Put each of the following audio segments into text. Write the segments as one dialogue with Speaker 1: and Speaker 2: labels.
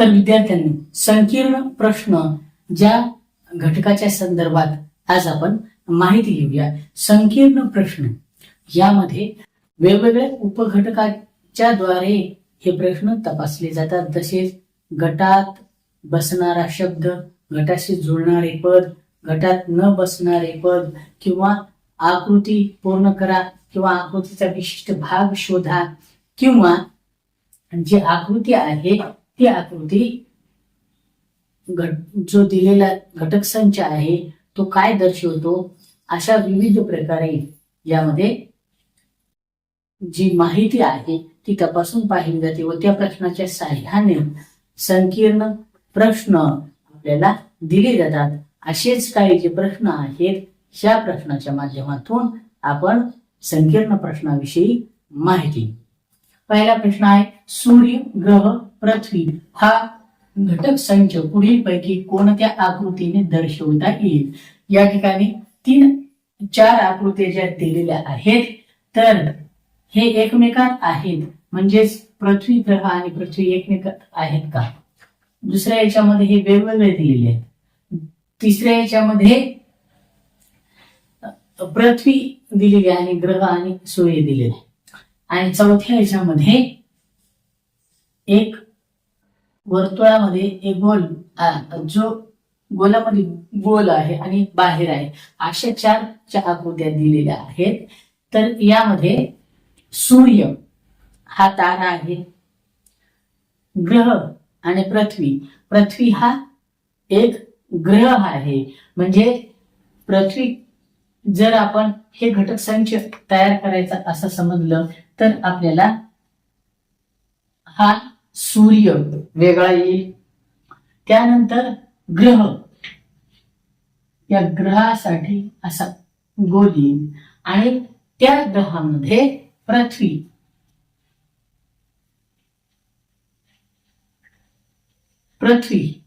Speaker 1: तर विद्यार्थ्यांनी संकीर्ण प्रश्न ज्या घटकाच्या संदर्भात आज आपण माहिती घेऊया संकीर्ण प्रश्न. यामध्ये वेगवेगळ्या उपघटकाच्या द्वारे हे प्रश्न तपासले जातात. तसेच गटात बसणारा शब्द गटाशी जुळणारे पद गटात न बसणारे पद किंवा आकृती पूर्ण करा किंवा आकृतीचा विशिष्ट भाग शोधा किंवा जी आकृती आहे ती आकृती घट जो दिलेला घटक संच आहे तो काय दर्शवतो? अशा विविध प्रकारे यामध्ये जी माहिती आहे ती तपासून पाहिली जाते व त्या प्रश्नाच्या साह्याने संकीर्ण प्रश्न आपल्याला दिले जातात. असेच काही जे प्रश्न आहेत त्या प्रश्नाच्या माध्यमातून आपण संकीर्ण प्रश्नाविषयी माहिती. पहिला प्रश्न आहे सूर्य ग्रह पृथ्वी हा घटक संच पुढील पैकी कोणत्या आकृतीने दर्शवता येईल? या ठिकाणी तीन चार आकृत्या ज्या दिलेल्या आहेत तर हे एकमेकात आहेत. म्हणजेच पृथ्वी ग्रह आणि पृथ्वी एकमेकात आहेत का? दुसऱ्या याच्यामध्ये हे वेगवेगळे दिलेले आहेत. तिसऱ्या याच्यामध्ये पृथ्वी दिलेली आहे आणि ग्रह आणि सूर्य दिलेले आहे. आणि चौथ्या याच्यामध्ये एक वर्तुळामध्ये एक गोल जो गोलामध्ये गोल आहे आणि बाहेर आहे. अशा चार च्या आकृत्या दिलेल्या आहेत. तर यामध्ये सूर्य हा तारा आहे. ग्रह आणि पृथ्वी. पृथ्वी हा एक ग्रह आहे. म्हणजे पृथ्वी जर आपण हे घटक संच तयार करायचा असं समजलं तर आपल्याला हा सूर्य वेगळा येईल. त्यानंतर ग्रह. या ग्रहासाठी असा गोल येईल आणि त्या ग्रहामध्ये पृथ्वी. पृथ्वी.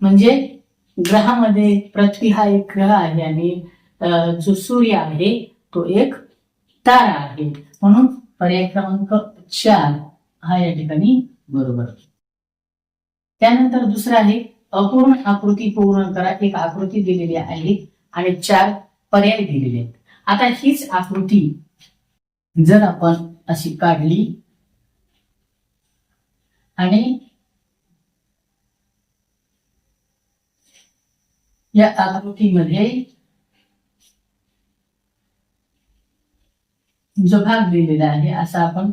Speaker 1: म्हणजे ग्रहामध्ये पृथ्वी हा एक ग्रह आहे आणि अं, जो सूर्य आहे तो एक तारा आहे. म्हणून पर्याय क्रमांक चार. हा या ठिकाणी बरोबर. त्यानंतर दुसरं आहे अपूर्ण आकृती पूर्ण करा. एक आकृती दिलेली आहे आणि चार पर्याय दिलेले आहेत. आता हीच आकृती जर आपण अशी काढली आणि या आकृतीमध्ये जो भाग दिलेला आहे असा आपण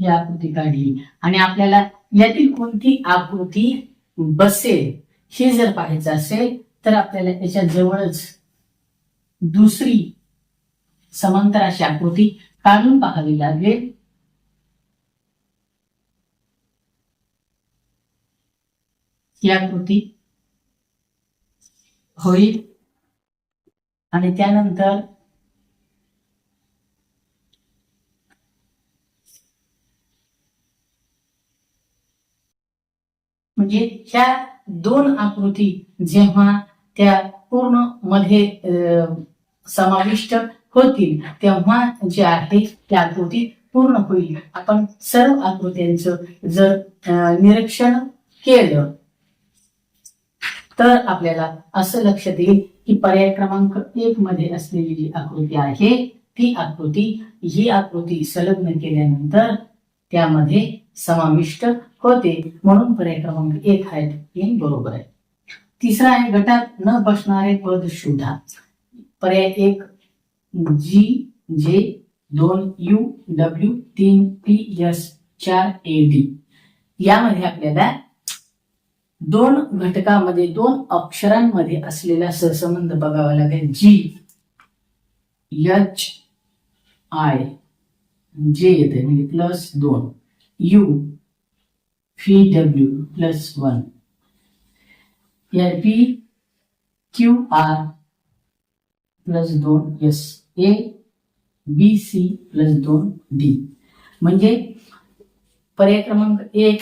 Speaker 1: ही आकृती काढली. आणि आपल्याला यातील कोणती आकृती बसेल हे जर पाहायचं असेल तर आपल्याला त्याच्या जवळच दुसरी समांतर अशी आकृती काढून पाहावी लागेल. ही आकृती होईल. आणि त्यानंतर म्हणजे ह्या दोन आकृती जेव्हा त्या पूर्णमध्ये समाविष्ट होतील तेव्हा जे आहे त्या आकृती पूर्ण होईल. आपण सर्व आकृत्यांचं जर निरीक्षण केलं तर आपल्याला असं लक्षात येईल की पर्याय क्रमांक एक मध्ये असलेली जी आकृती आहे ती आकृती ही आकृती संलग्न केल्यानंतर त्यामध्ये समाविष्ट होते. म्हणून पर्याय क्रमांक एक आहे तीन बरोबर आहे. तिसरा आहे गटात न बसणारे पद शोधा. पर्याय एक जी जे दोन यू डब्ल्यू तीन पी एस चार ए डी यामध्ये आपल्याला दोन घटकामध्ये दोन अक्षरांमध्ये असलेला सहसंबंध बघावा लागेल. जी एच आय जे येते म्हणजे प्लस दोन. U V W plus one P Q R plus दोन S A B C plus दोन डी म्हणजे पर्याय क्रमांक एक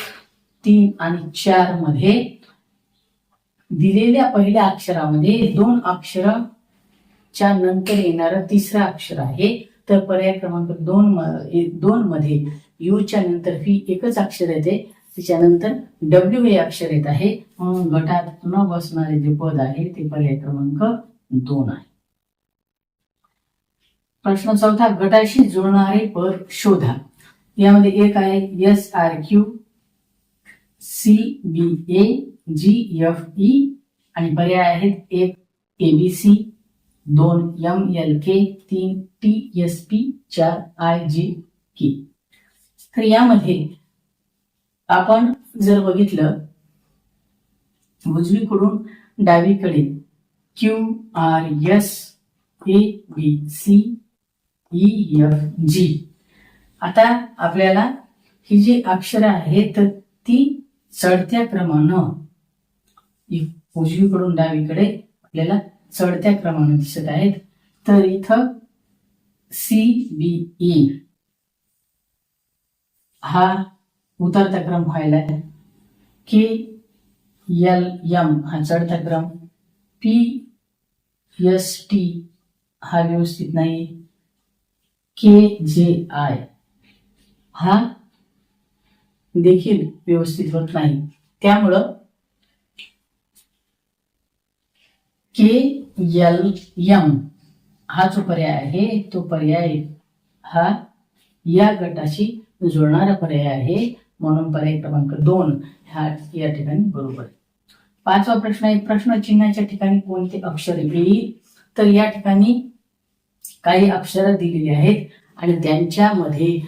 Speaker 1: तीन आणि चारमध्ये दिलेल्या पहिल्या अक्षरामध्ये दोन अक्षर च्या नंतर येणारं तिसरं अक्षर आहे. तर पर्याय क्रमांक दोन दोन मध्ये यूच्या नंतर व्ही एकच अक्षर येते. त्याच्यानंतर डब्ल्यू हे अक्षर येत आहे. म्हणून गटात न बसणारे जे पद आहे ते पर्याय क्रमांक दोन आहे. प्रश्न चौथा गटाशी जुळणारे पद शोधा. यामध्ये एक आहे S R Q C B A G F E आणि पर्याय आहेत एक ए बी सी दोन एम एल के तीन टी एस पी चार आय जी की. तर यामध्ये आपण जर बघितलं उजवीकडून डावीकडे Q R S A B C E F G आता आपल्याला ही जी अक्षरं आहेत ती चढत्या क्रमानं उजवीकडून डावीकडे आपल्याला चढत्या क्रमानं दिसत आहेत. तर इथं सी बी हा उतरता क्रम व्हायला के एल एम हा चढता क्रम. पी एस टी हा व्यवस्थित नाही. के जे आय हा देखील व्यवस्थित होत नाही. त्यामुळं के एल एम हा जो पर्याय आहे तो पर्याय हा या गटाशी जुळणारा पर्याय आहे. म्हणून पर्याय क्रमांक दोन हा या ठिकाणी बरोबर आहे. पाचवा प्रश्न आहे प्रश्न चिन्हाच्या ठिकाणी कोणते अक्षर येईल तर या ठिकाणी काही अक्षरं दिलेली आहेत आणि त्यांच्यामध्ये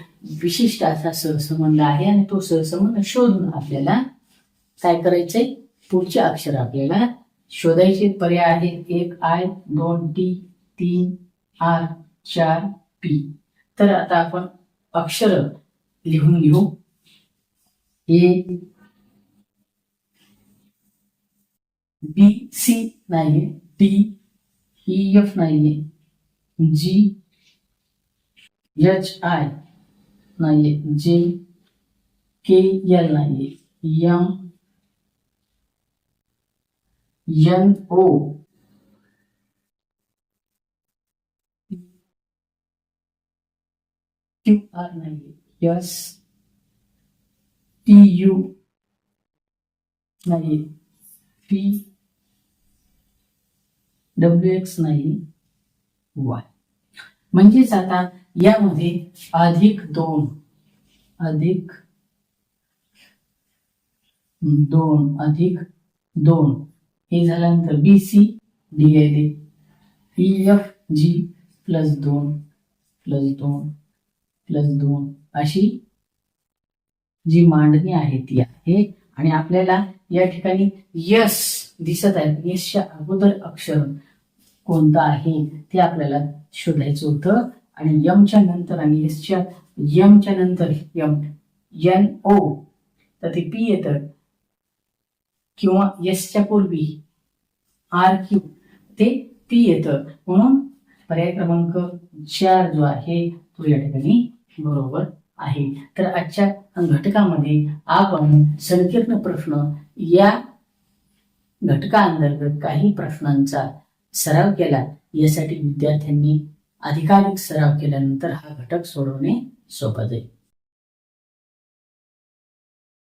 Speaker 1: विशिष्ट असा सहसंबंध आहे आणि तो सहसंबंध शोधून आपल्याला काय करायचंय? पुढचे अक्षर आपल्याला शोधायचे पर्याय आहेत. एक आय दोन टी तीन, आर, चार, पी. तर आता आपण अक्षर लिहून घेऊ. ए, बी, सी नाहीये टी ई, एफ़ नाहीये, जी, एच, आय नाहीये, जे, के, एल नाहीये, M, N, O. Q R नाहीये एस टी यू नाही पी डब्ल्यू एक्स नाही वाय म्हणजेच आता यामध्ये अधिक दोन अधिक दोन अधिक दोन. हे झाल्यानंतर B C D L E F G plus दोन प्लस दोन. प्लस दोन अशी जी मांडणी आहे ती आहे. आणि आपल्याला या ठिकाणी यस दिसत आहे. यशच्या अगोदर अक्षर कोणतं आहे ते आपल्याला शोधायचं होतं. आणि यमच्या नंतर आणि यशच्या यमच्या नंतर यम एन ओ तर ते पी येतं. किंवा यशच्या पूर्वी आर क्यू ते पी येतं. म्हणून पर्याय क्रमांक चार जो आहे तो या ठिकाणी बरोबर आहे. तर आजच्या घटकामध्ये आपण संकीर्ण प्रश्न या घटकाअंतर्गत काही प्रश्नांचा सराव केला. यासाठी विद्यार्थ्यांनी अधिकाधिक सराव केल्यानंतर हा घटक सोडवणे सोपं जाईल.